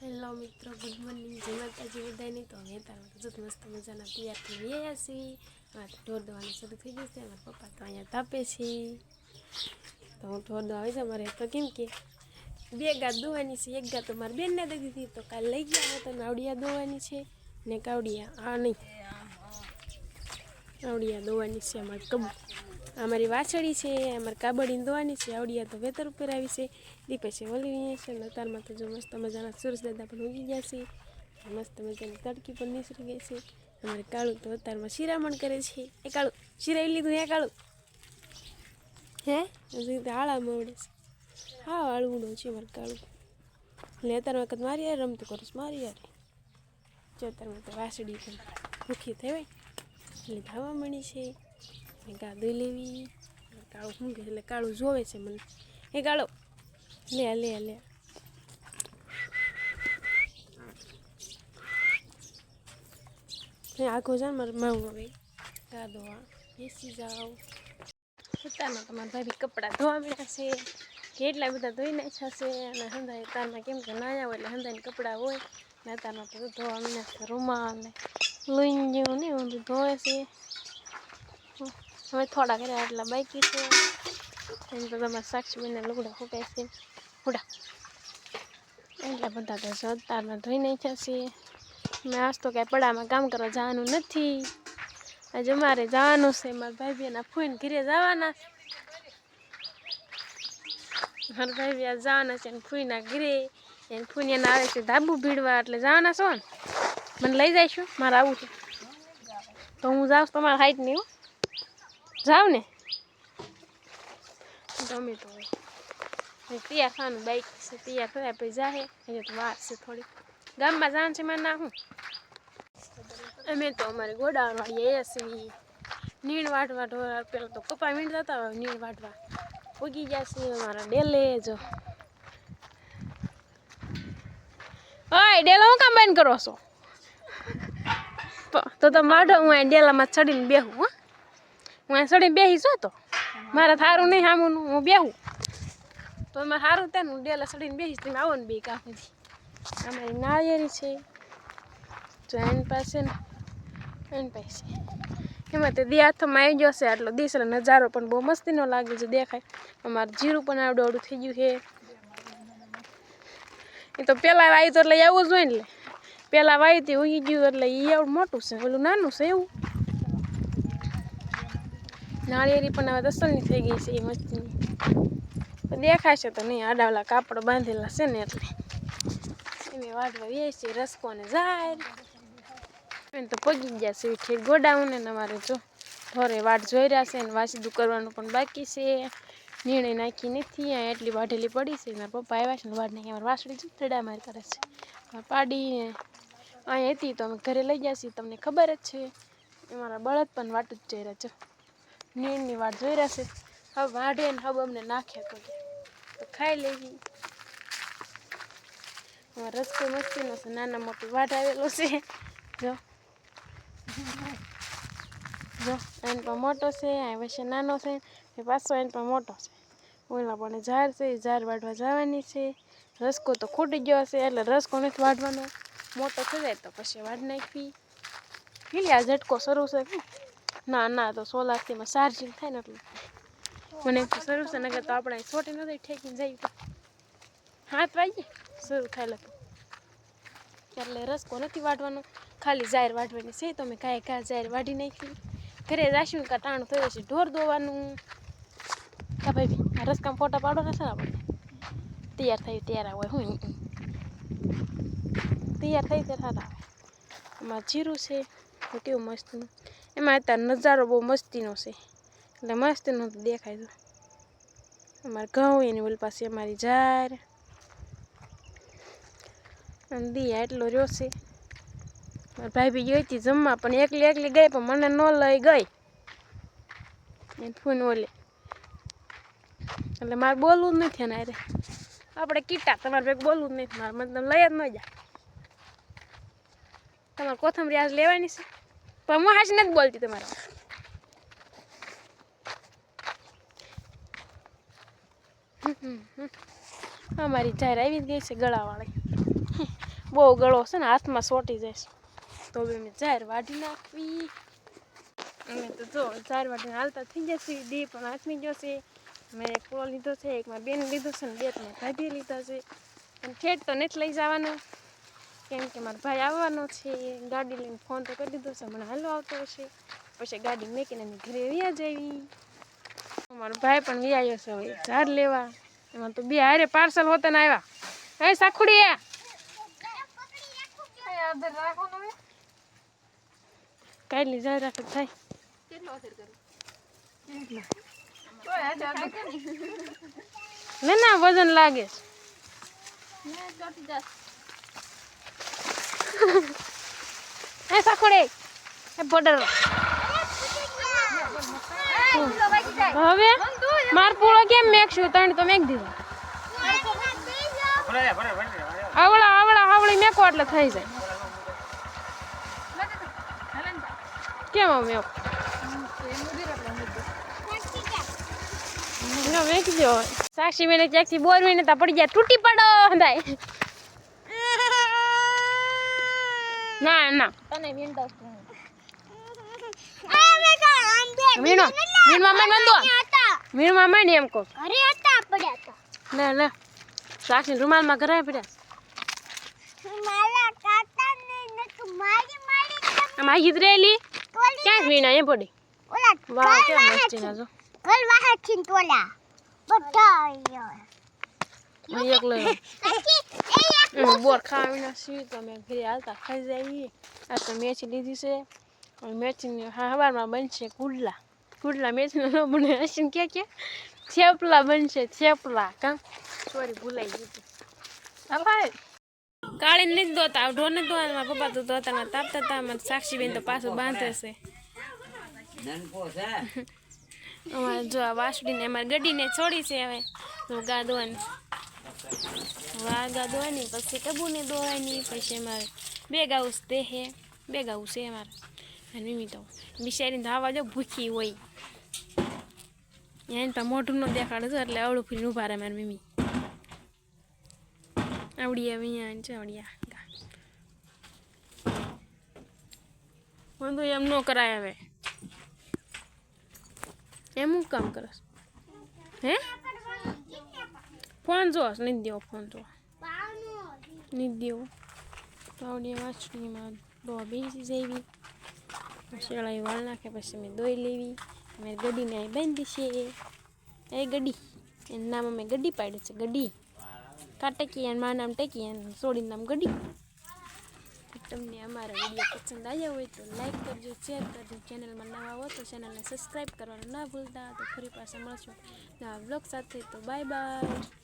Hello મિત્રો. Good morning જય માતાજી બધાને તો અમે તારા જત મસ્ત મજાના તૈયાર થઈ રહ્યા છીએ મારે ઢોર દવાનું શરૂ થઈ ગયું છે. મારા પપ્પા તો અહીંયા તાપે છે. તો હું ઢોર દવા આવી જાઉં. મારે તો કેમ કે બે ગા દોવાની છે. એક ગા તો મારી બેનને દઈ દીધી. તો કાલ લઈ ગયા તો નાવડિયા દોવાની છે ને કાવડિયા. આ નહીં. આવડિયા દોવાની છે અમારે કબ અમારી વાછડી છે, અમારે કાબડી દોવાની છે, આવડિયા તો વેતર ઉપર આવી છે દીપે પછી ઓલી છે ને અતારમાં તો જો મસ્ત મજાના સુરજ દાદા પણ ઉગી ગયા છે, મસ્ત મજાની તડકી પણ નીસરી ગઈ છે, અમારે કાળું તો અતારમાં શિરામણ કરે છે, એ કાળું શિરાવી લીધું એ કાળું? હે? હજી હાળા મવડે છે. હા હાળવું છે મારે કાળું. એટલે અત્યારમાં વખત મારી યાર રમતું કરું છું, મારી યાર જો અત્યારમાં તો વાસડી પણ ભૂખી થઈ એટલે ધાવા મળી છે. ગાદો લેવી. કાળું શું કે એટલે કાળું જોવે છે મને. એ કાળો લે લે લે. આખો આખો ને મારે માવું હવે. આ. બેસી જાઓ. પોતાના તમારા ભાભી કપડાં ધોવા મળ્યા છે. કેટલા બધા ધોઈ નાખ્યા છે. અને હંધાય તારમાં કેમ કે નાયા હોય એટલે હંધાઈને કપડાં હોય. ને તારમાં તો ધોવા મળ્યા છે. રૂમાલ ને લોહીને જેવું ને બધું ધોવે છે. હવે થોડા કર્યા એટલા બાકી છે. એમ તો તમારા સાક્ષીબેનને લુગડા ફૂકાય છે. ફૂડા એટલા બધા તો સત્તારમાં ધોઈ નાખ્યા છે. મેં આજ તો કાંઈ પડામાં કામ કરવા જવાનું નથી. આજે મારે જવાનું છે. મારા ભાઈ બેના ફૂઈને ઘરે જવાના. છે મારા ભાઈ બી જવાના છે ને ફૂઈના ઘરે. એને ફૂઈને આવે છે ધાબુ ભીડવા. એટલે જવાના છો ને? મને લઈ જઈશું. મારે આવું છે. તો હું જાઉં તમારા હાઈટ નહીં જાવ ને? ગમે તો હોય. થવાનું બાઈક છે. તૈયાર થયા પછી જાહે. એટલે તો વાર છે થોડી ગામમાં જાણ છે મારે ના હું? અમે તો અમારે ગોડાઉન વાળી એસવી નીણ વાટવા ઢોર પેલા તો કપા મીણ જતા હોય નીણ વાટવા ઉગી ગયા છે અમારા ડેલે જો. ઓય, ડેલો હું કામ બંધ કરો છો? તો તમે વાઢો, હું ડેલામાં ચડીને બેહું, હો. હું આ સડીને છું તો. મારે થારું નહીં સામું હું બેહું. તો એમાં સારું ત્યાં હું ડેલા સડીને બેસીશ તમે આવો ને બે કામથી અમારી નાળિયેરી છે. જો એની પાસે ને એની પાસે. એમાં તે દી હાથમાં આવી જશે આટલો એટલે નજારો પણ બહુ મસ્તીનો લાગે છે દેખાય. અમારું જીરું પણ આવડું આવડું થઈ ગયું છે. એ તો પહેલાં વાયું તો એટલે આવું જ હોય ને એટલે પહેલાં વાયું તે ઉગી ગયું એટલે એ આવડું મોટું છે ઓલું નાનું છે એવું. નાળિયેરી પણ હવે દસલની થઈ ગઈ છે એ મસ્તીની દેખાય દેખાશે તો નહીં, આડાવલા કાપડ બાંધેલા છે ને એટલે. એમે વાટવા છે રસકો ને જાય. એને તો પગી ગયા છે, ઠેર ગોડાઉન ને અમારે જો ઢોરે વાટ જોઈ રહ્યા છે ને વાસીદું કરવાનું પણ બાકી છે. નિર્ણય નાખી નથી, અહીંયા એટલી વાઢેલી પડી છે. મારા પપ્પા આવ્યા છે ને વાડ નાખી, અમારે વાસળી જ થડા માર કરે છે. પાડીને પાડી અહીંયા હતી તો અમે ઘરે લઈ ગયા છીએ, તમને ખબર જ છે. અમારા મારા બળદ પણ વાટ જ જઈ રહ્યા છે. નીણની વાટ જોઈ રહ્યા છે. હવે વાઢે ને હવે અમને નાખ્યા તો તો ખાઈ લેવી. રસ્તો મસ્તીનો છે, નાના મોટી વાટ આવેલો છે. જો. જો, એન પણ મોટો છે આ વચ્ચે નાનો છે એ પાછો એન પણ મોટો છે. ઓલા પણ ઝાડ છે, એ ઝાડ વાઢવા જવાની છે. રસકો તો ખૂટી ગયો હશે, એટલે રસકો નથી વાઢવાનો. મોટો થઈ જાય તો પછી વાઢ નાખવી. આ ઝટકો શરૂ છે ના ના, તો સોલારથીમાં ચાર્જિંગ થાય ને એટલે. મને એમ શરૂ છે નગર તો આપણે છોટી નથી ઠેકીને જઈ હાથ વાગીએ શરૂ થાય એટલે એટલે રસકો નથી વાઢવાનો, ખાલી જાહેર વાઢવાની છે, તો મેં કાંઈ કાંઈ જાહેર વાઢી નાખી. ઘરે જાશું કાં ટાણું થયું છે, ઢોર દોવાનું. કા ભાઈ, આ રસકામ ફોટા પાડો ને છે ને આપણે તૈયાર થયું, ત્યારે આવે હું તૈયાર થઈ ત્યારે સારા આવે એમાં જીરું છે કેવું મસ્તનું. એમાં અત્યારે નજારો બહુ મસ્તીનો છે. એટલે મસ્તીનો તો દેખાય છે અમારે ઘઉં એની ઓલી પાસે અમારી જાર. અને દિયા એટલો રહ્યો છે. મારી ભાઈ બી ગઈ હતી જમવા, પણ એકલી એકલી ગઈ, પણ મને ન લઈ ગઈ. એને ફોન ઓલે. એટલે મારે બોલવું જ નથી ને અરે આપણે કીટા, તમારે ભેગ બોલવું જ નથી. મારે મતલબ લઈ જ ન જાય તમારે કોથમરી આજ લેવાની છે? પણ હું હાશ નથી બોલતી તમારે. અમારી જાહેર આવી જ ગઈ છે ગળાવાળી. બહુ ગળો છે ને, હાથમાં સોટી જાય તો હવે મેં જાહેર વાઢી નાખવી. અમે તો જો, જાહેર વાઢીને હાલતા થઈ જશે દી પણ હાથમી છે. મેં એક પૂળો લીધો છે એકમાં બેન લીધો છે ને, બે તમે ભાભી લીધા છે. અને ઠેઠ તો નથી લઈ જવાનો. કેમ કે મારો ભાઈ આવવાનો છે ગાડી લઈને ફોન તો કરી દીધો છે હમણાં હાલો આવતો હશે. પછી ગાડી મેકીને અમે ઘરે વ્યા જવી. અમારો ભાઈ પણ વ્યાયો છે હવે ઝાડ લેવા. એમાં તો બે હારે પાર્સલ હોતા ને આવ્યા. હે સાખુડી કાઢલી જાય રાખે થાય. ના ના વજન લાગે છે. હે સાખોડે. હે બોર્ડર હવે માર પૂળો કેમ મેકશું? તણ તો મેક દીધો. આવડા આવડા, આવડી મેકો એટલે થઈ જાય. કેમ આમ મેક? મેકી દો સાક્ષી મેને ક્યાંકથી બોર ને તા પડી જાય તૂટી પડો હંધાય ના ના. મીણો મીણમાં મેં ગંદો મીણમાં મેં એમ કહું. ઘરે હતા પડ્યા હતા ના ના. સાક્ષી રૂમાલમાં કરાય પડ્યા મારા કાકાને નતું મારી મારી આમ આ ગીત રેલી તોલી ક્યાં વીણા એ પડી. ઓલા વાહ ઘર વાહા મસ્તી ના જો. ઘર વાહા છીન તોલા. અહીં એક લઈ કાકી, બોર ખાવીને સી તો અમે ઘરે હાલતા ખાઈ જઈએ આ તો મેથી લીધી છે મેથીને હા સવારમાં બનશે કુડલા કુડલા મેથીનો ન બને હસીને કે કે થેપલા બનશે થેપલા કાં સોરી ભૂલાઈ ગયું કાળીને નથી દોતા ઢોરને મારા પપ્પા તો ના તાપતા હતા મને સાક્ષીબેન તો પાછું બાંધે છે અમારે જો આ વાસડીને અમારે ગડીને છોડી છે હવે તો ગા દોવાની વા ગા દોવાની પછી ટબુને દોવાની પછી અમારે બે ગાઉસ તે હે બે ગાઉ છે અમારે. અને મીમી તો બિચારીને ધાવા જો ભૂખી હોય. એને પણ મોઢું ન દેખાડે છે એટલે અવળું ફરીને ઊભા રહે મારી મમ્મી આવડિયા વિયા છે એમ ન કરાય હવે. એમ હું કામ કરસ? હે? ફોન જોસ નહીં દેવો ફોન જો નહીં દેવો તો આવડી વાંચણીમાં દો બેસી જઈવી શેળાઈ વાળ નાખે પછી મેં દોઈ લેવી મેં ગડીને અહીં બાંધી છે એ ગડી એનું નામ અમે ગડી પાડ્યું છે ગડી કાટકી અને મારું નામ ટેકી અને સોડીનું નામ ગડી તમને અમારો વીડિયો પસંદ આવ્યો હોય તો લાઈક કરજો શેર કરજો ચેનલમાં નવા હો તો ચેનલને સબસ્ક્રાઈબ કરવાનું ના ભૂલતા તો ફરી પાછા મળશું નવા બ્લોગ સાથે તો બાય બાય